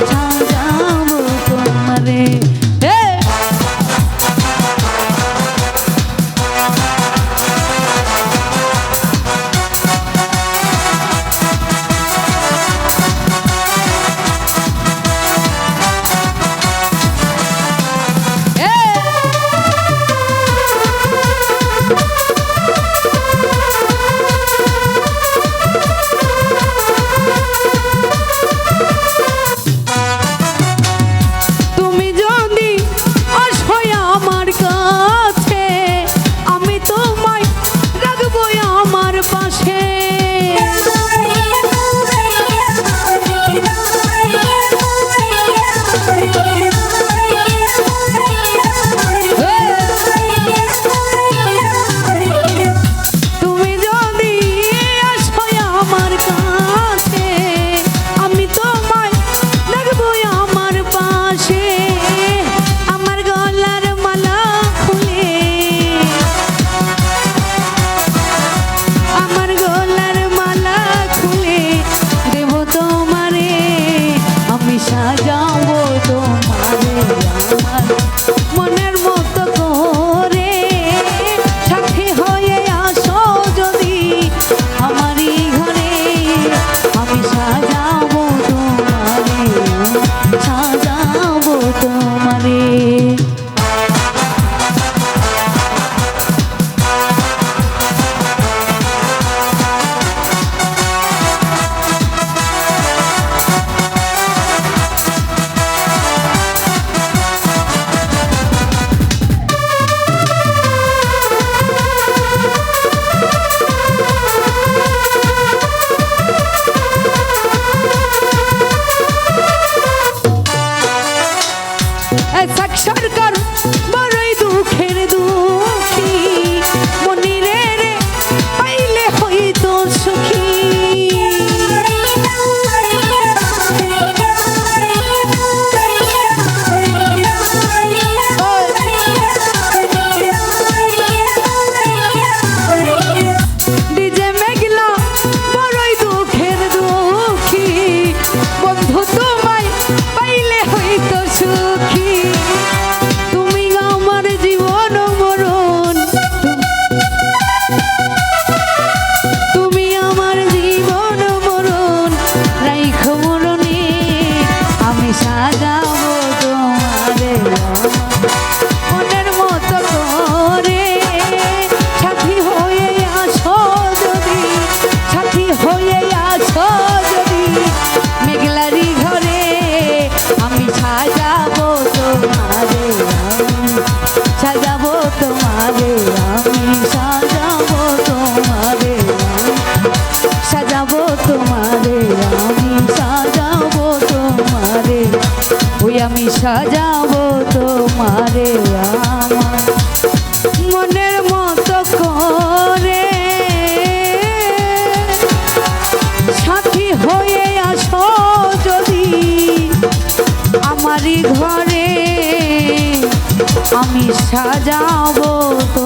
চাই তোমারে আমি সাজাবো তোমারে। সাজাবো তোমারে আমি, সাজাবো তোমারে। ওই আমি সাজাবো তোমারে মনের মতো করে। সাথী হয়ে আসো যদি আমারই ঘর। আমি সাজাবো তো